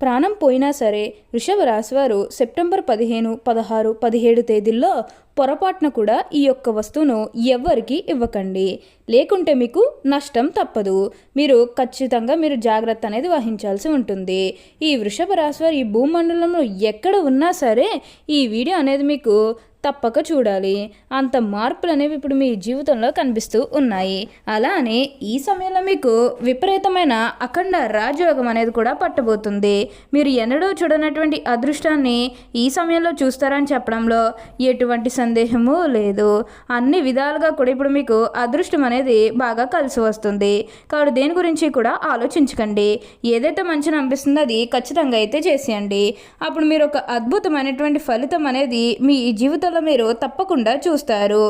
ప్రాణం పోయినా సరే వృషభ రాశి వారు సెప్టెంబర్ పదిహేను పదహారు పదిహేడు తేదీల్లో పొరపాటున కూడా ఈ యొక్క వస్తువును ఎవ్వరికి ఇవ్వకండి. లేకుంటే మీకు నష్టం తప్పదు. మీరు ఖచ్చితంగా మీరు జాగ్రత్త అనేది వహించాల్సి ఉంటుంది. ఈ వృషభ రాశివారు ఈ భూమండలంలో ఎక్కడ ఉన్నా సరే ఈ వీడియో అనేది మీకు తప్పక చూడాలి. అంత మార్పులు అనేవి ఇప్పుడు మీ జీవితంలో కనిపిస్తూ ఉన్నాయి. అలానే ఈ సమయంలో మీకు విపరీతమైన అఖండ రాజయోగం అనేది కూడా పట్టబోతుంది. మీరు ఎన్నడూ చూడనటువంటి అదృష్టాన్ని ఈ సమయంలో చూస్తారని చెప్పడంలో ఎటువంటి సందేహము లేదు. అన్ని విధాలుగా కూడా ఇప్పుడు మీకు అదృష్టం అనేది బాగా కలిసి వస్తుంది. కాబట్టి దేని గురించి కూడా ఆలోచించకండి. ఏదైతే మంచిని అనిపిస్తుందో అది ఖచ్చితంగా అయితే చేసేయండి. అప్పుడు మీరు ఒక అద్భుతమైనటువంటి ఫలితం అనేది మీ జీవితంలో మీరు తప్పకుండా చూస్తారు.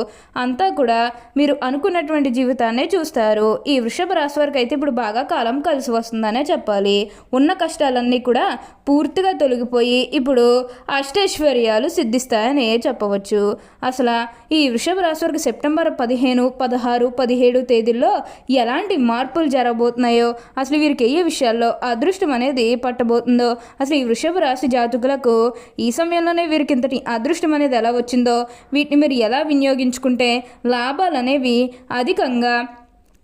అంతా కూడా మీరు అనుకున్నటువంటి జీవితాన్నే చూస్తారు. ఈ వృషభ రాశి వారికి అయితే ఇప్పుడు బాగా కాలం కలిసి వస్తుందనే చెప్పాలి. ఉన్న కష్టాలన్నీ కూడా పూర్తిగా తొలగిపోయి ఇప్పుడు అష్టైశ్వర్యాలు సిద్ధిస్తాయని చెప్పవచ్చు. అసలు ఈ వృషభ రాశి వారికి సెప్టెంబర్ పదిహేను పదహారు పదిహేడు తేదీల్లో ఎలాంటి మార్పులు జరగబోతున్నాయో అసలు వీరికి ఏ విషయాల్లో అదృష్టం అనేది పట్టబోతుందో అసలు ఈ వృషభ రాశి జాతకులకు ఈ సమయంలోనే వీరికి ఇంతటి అదృష్టం అనేది ఎలా వచ్చిందో వీటిని మీరు ఎలా వినియోగించుకుంటే లాభాలు అనేవి అధికంగా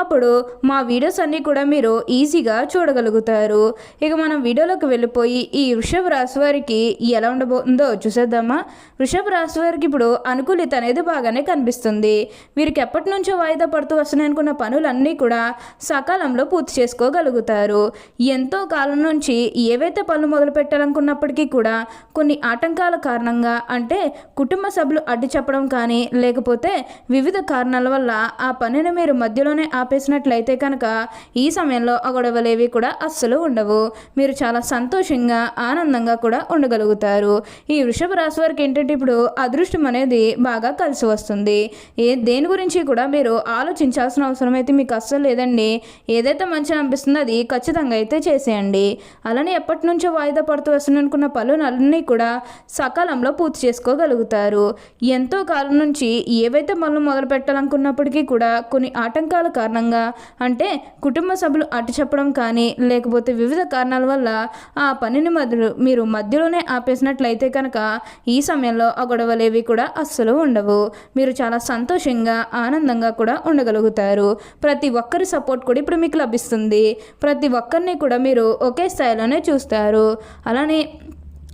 అప్పుడు మా వీడియోస్ అన్నీ కూడా మీరు ఈజీగా చూడగలుగుతారు. ఇక మనం వీడియోలోకి వెళ్ళిపోయి ఈ వృషభ రాశి వారికి ఎలా ఉండబోతుందో చూసేద్దామా? వృషభ రాశి వారికి ఇప్పుడు అనుకూలిత అనేది బాగానే కనిపిస్తుంది. వీరికి ఎప్పటి నుంచో వాయిదా పడుతూ వస్తున్నాయి అనుకున్న పనులన్నీ కూడా సకాలంలో పూర్తి చేసుకోగలుగుతారు. ఎంతో కాలం నుంచి ఏవైతే పనులు మొదలు పెట్టాలనుకున్నప్పటికీ కూడా కొన్ని ఆటంకాల కారణంగా అంటే కుటుంబ సభ్యులు అడ్డు చెప్పడం కానీ లేకపోతే వివిధ కారణాల వల్ల ఆ పనిని మీరు మధ్య మధ్యలోనే ఆపేసినట్లయితే కనుక ఈ సమయంలో ఆ గొడవలేవి కూడా అస్సలు ఉండవు. మీరు చాలా సంతోషంగా ఆనందంగా కూడా ఉండగలుగుతారు. ఈ వృషభ రాశి వారికి ఏంటంటే ఇప్పుడు అదృష్టం అనేది బాగా కలిసి వస్తుంది. ఏ దేని గురించి కూడా మీరు ఆలోచించాల్సిన అవసరం అయితే మీకు అస్సలు లేదండి. ఏదైతే మంచిగా అనిపిస్తుందో అది ఖచ్చితంగా అయితే చేసేయండి. అలానే ఎప్పటి నుంచో వాయిదా పడుతూ వస్తుంది అనుకున్న పనులన్నీ కూడా సకాలంలో పూర్తి చేసుకోగలుగుతారు. ఎంతో కాలం నుంచి ఏవైతే పనులు మొదలు పెట్టాలనుకున్నప్పటికీ కూడా కొన్ని ఆటంకాలు కారణంగా అంటే కుటుంబ సభ్యులు అటు చెప్పడం కానీ లేకపోతే వివిధ కారణాల వల్ల ఆ పనిని మధ్యలో మీరు మధ్యలోనే ఆపేసినట్లయితే కనుక ఈ సమయంలో ఆ గొడవలేవి కూడా అస్సలు ఉండవు. మీరు చాలా సంతోషంగా ఆనందంగా కూడా ఉండగలుగుతారు. ప్రతి ఒక్కరి సపోర్ట్ కూడా ఇప్పుడు మీకు లభిస్తుంది. ప్రతి ఒక్కరిని కూడా మీరు ఒకే స్థాయిలోనే చూస్తారు. అలానే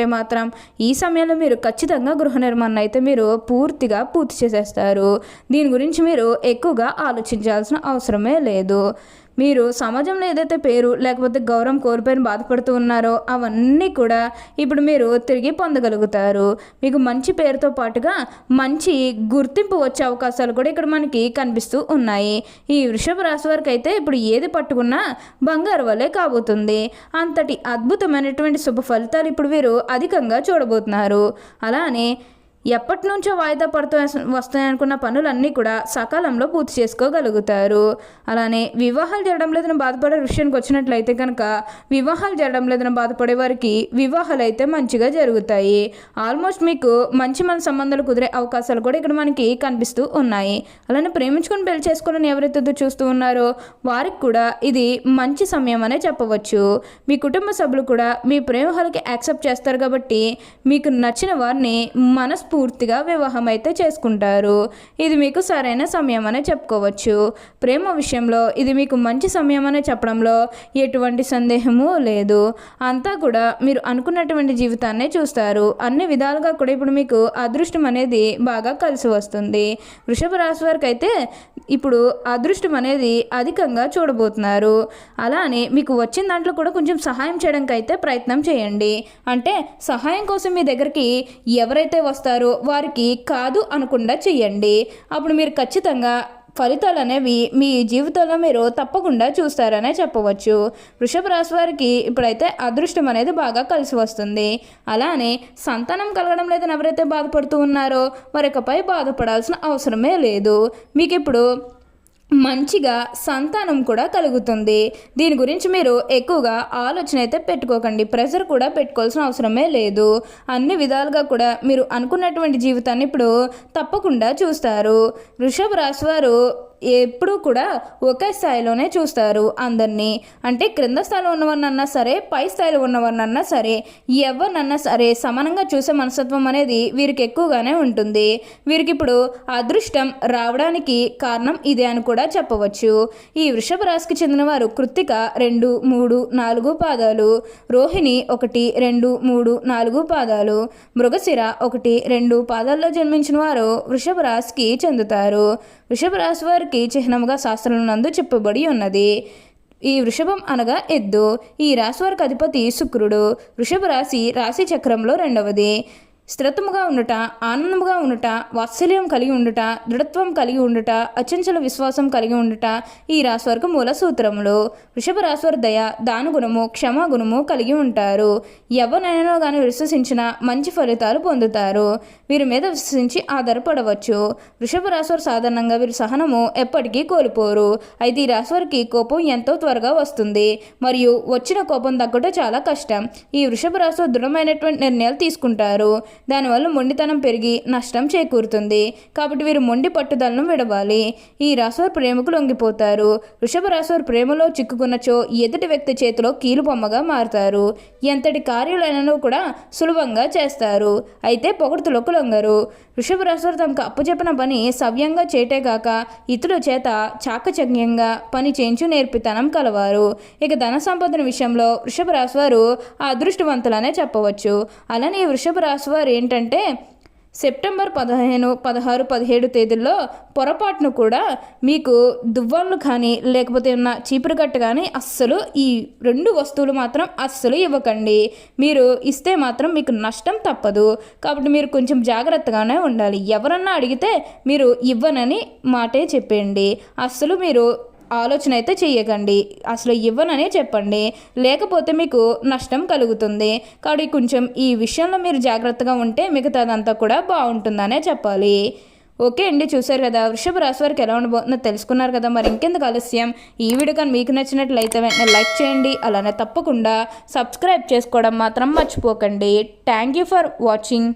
ఉంటే మాత్రం ఈ సమయంలో మీరు ఖచ్చితంగా గృహ నిర్మాణం అయితే మీరు పూర్తిగా పూర్తి చేసేస్తారు. దీని గురించి మీరు ఎక్కువగా ఆలోచించాల్సిన అవసరమే లేదు. మీరు సమాజంలో ఏదైతే పేరు లేకపోతే గౌరవం కోల్పోయిన బాధపడుతూ ఉన్నారో అవన్నీ కూడా ఇప్పుడు మీరు తిరిగి పొందగలుగుతారు. మీకు మంచి పేరుతో పాటుగా మంచి గుర్తింపు వచ్చే అవకాశాలు కూడా ఇక్కడ మనకి కనిపిస్తూ ఉన్నాయి. ఈ వృషభ రాశి వారికి అయితే ఇప్పుడు ఏది పట్టుకున్నా బంగారు వల్లే కాబోతుంది. అంతటి అద్భుతమైనటువంటి శుభ ఫలితాలు ఇప్పుడు వీరు అధికంగా చూడబోతున్నారు. అలానే ఎప్పటి నుంచో వాయిదా పడుతూ వస్తాయనుకున్న పనులన్నీ కూడా సకాలంలో పూర్తి చేసుకోగలుగుతారు. అలానే వివాహాలు జరగడం లేదని బాధపడే విషయానికి వచ్చినట్లయితే కనుక వివాహాలు జరగడం లేదని బాధపడే వారికి వివాహాలు అయితే మంచిగా జరుగుతాయి. ఆల్మోస్ట్ మీకు మంచి మన సంబంధాలు కుదిరే అవకాశాలు కూడా ఇక్కడ మనకి కనిపిస్తూ ఉన్నాయి. అలానే ప్రేమించుకుని పెళ్ళి చేసుకోవాలని ఎవరైతే చూస్తూ ఉన్నారో వారికి కూడా ఇది మంచి సమయం అనే చెప్పవచ్చు. మీ కుటుంబ సభ్యులు కూడా మీ ప్రేమహాలకి యాక్సెప్ట్ చేస్తారు కాబట్టి మీకు నచ్చిన వారిని మనస్ మనస్ఫూర్తిగా వివాహం అయితే చేసుకుంటారు. ఇది మీకు సరైన సమయం అనే చెప్పుకోవచ్చు. ప్రేమ విషయంలో ఇది మీకు మంచి సమయం అని చెప్పడంలో ఎటువంటి సందేహము లేదు. అంతా కూడా మీరు అనుకున్నటువంటి జీవితాన్నే చూస్తారు. అన్ని విధాలుగా కూడా ఇప్పుడు మీకు అదృష్టం అనేది బాగా కలిసి వస్తుంది. వృషభ రాశి వారికి అయితే ఇప్పుడు అదృష్టం అనేది అధికంగా చూడబోతున్నారు. అలానే మీకు వచ్చిన దాంట్లో కూడా కొంచెం సహాయం చేయడానికి అయితే ప్రయత్నం చేయండి. అంటే సహాయం కోసం మీ దగ్గరికి ఎవరైతే వస్తారో వారికి కాదు అనకుండా చేయండి. అప్పుడు మీరు ఖచ్చితంగా ఫలితాలు అనేవి మీ జీవితంలో మీరు తప్పకుండా చూస్తారనే చెప్పవచ్చు. వృషభ రాశి వారికి ఇప్పుడైతే అదృష్టం అనేది బాగా కలిసి వస్తుంది. అలానే సంతానం కలగడం లేదని ఎవరైతే బాధపడుతూ ఉన్నారో వారికపై బాధపడాల్సిన అవసరమే లేదు. మీకు ఇప్పుడు మంచిగా సంతానం కూడా కలుగుతుంది. దీని గురించి మీరు ఎక్కువగా ఆలోచన అయితే పెట్టుకోకండి. ప్రెషర్ కూడా పెట్టుకోవాల్సిన అవసరమే లేదు. అన్ని విధాలుగా కూడా మీరు అనుకున్నటువంటి జీవితాన్ని ఇప్పుడు తప్పకుండా చూస్తారు. వృషభ రాశి వారు ఎప్పుడూ కూడా ఒకే స్థాయిలోనే చూస్తారు అందరినీ. అంటే క్రింద స్థాయిలో ఉన్నవారినన్నా సరే పై స్థాయిలో ఉన్నవారినన్నా సరే ఎవరినన్నా సరే సమానంగా చూసే మనస్తత్వం అనేది వీరికి ఎక్కువగానే ఉంటుంది. వీరికి ఇప్పుడు అదృష్టం రావడానికి కారణం ఇదే అని కూడా చెప్పవచ్చు. ఈ వృషభ రాశికి చెందిన వారు కృత్తిక రెండు మూడు నాలుగు పాదాలు. రోహిణి ఒకటి రెండు మూడు నాలుగు పాదాలు. మృగశిర ఒకటి రెండు పాదాల్లో జన్మించిన వారు వృషభ రాశికి చెందుతారు. వృషభ రాశి వారికి చిహ్నముగా శాస్త్రమునందు చెప్పబడి ఉన్నది. ఈ వృషభం అనగా ఎద్దు. ఈ రాశి వారికి అధిపతి శుక్రుడు. వృషభ రాశి రాశి చక్రంలో రెండవది. స్థిరత్వముగా ఉండుట ఆనందముగా ఉండుట వాత్సల్యం కలిగి ఉండుట దృఢత్వం కలిగి ఉండుట అచంచల విశ్వాసం కలిగి ఉండుట ఈ రాశివారికి మూల సూత్రములు. వృషభ రాశివారి దయ దానుగుణము క్షమాగుణము కలిగి ఉంటారు. ఎవరినైనా కానీ విశ్వసించిన మంచి ఫలితాలు పొందుతారు. వీరి మీద విశ్వసించి ఆధారపడవచ్చు. వృషభ రాశివారు సాధారణంగా వీరి సహనము ఎప్పటికీ కోల్పోరు. అయితే ఈ రాశివారికి కోపం ఎంతో త్వరగా వస్తుంది. మరియు వచ్చిన కోపం తగ్గటం చాలా కష్టం. ఈ వృషభ రాశి దృఢమైనటువంటి నిర్ణయాలు తీసుకుంటారు. దానివల్ల మొండితనం పెరిగి నష్టం చేకూరుతుంది. కాబట్టి వీరు మొండి పట్టుదలను విడవాలి. ఈ రాశివారి ప్రేమకు లొంగిపోతారు. వృషభ రాశివారి ప్రేమలో చిక్కుకున్నచో ఎదుటి వ్యక్తి చేతిలో కీలు బొమ్మగా మారుతారు. ఎంతటి కార్యాలైనను కూడా సులభంగా చేస్తారు. అయితే పొగడుతులకు లొంగరు. వృషభ రాశివారు తమకు అప్పచెప్పిన పని సవ్యంగా చేటేగాక ఇతరుల చేత చాకచక్యంగా పని చేయించు నేర్పితనం కలవారు. ఇక ధన సంపదన విషయంలో వృషభ రాశి వారు అదృష్టవంతులనే చెప్పవచ్చు. అలానే వృషభ రాశి వారు ఏంటంటే సెప్టెంబర్ పదిహేను పదహారు పదిహేడు తేదీల్లో పొరపాటును కూడా మీకు దువ్వాళ్ళు కానీ లేకపోతే ఉన్న చీపురుగట్టు కానీ అస్సలు ఈ రెండు వస్తువులు మాత్రం అస్సలు ఇవ్వకండి. మీరు ఇస్తే మాత్రం మీకు నష్టం తప్పదు. కాబట్టి మీరు కొంచెం జాగ్రత్తగానే ఉండాలి. ఎవరన్నా అడిగితే మీరు ఇవ్వనని మాటే చెప్పండి. అస్సలు మీరు ఆలోచన అయితే చేయకండి అసలు ఇవ్వననే చెప్పండి. లేకపోతే మీకు నష్టం కలుగుతుంది. కాబట్టి కొంచెం ఈ విషయంలో మీరు జాగ్రత్తగా ఉంటే మిగతాదంతా కూడా బాగుంటుందనే చెప్పాలి. ఓకే అండి చూసారు కదా. వృషభ రాశి వారికి ఎలా ఉండబోతుందో తెలుసుకున్నారు కదా. మరి ఇంకెందుకు ఆలస్యం? ఈ వీడియో కానీ మీకు నచ్చినట్లయితే వెంటనే లైక్ చేయండి. అలానే తప్పకుండా సబ్స్క్రైబ్ చేసుకోవడం మాత్రం మర్చిపోకండి. Thank you for watching.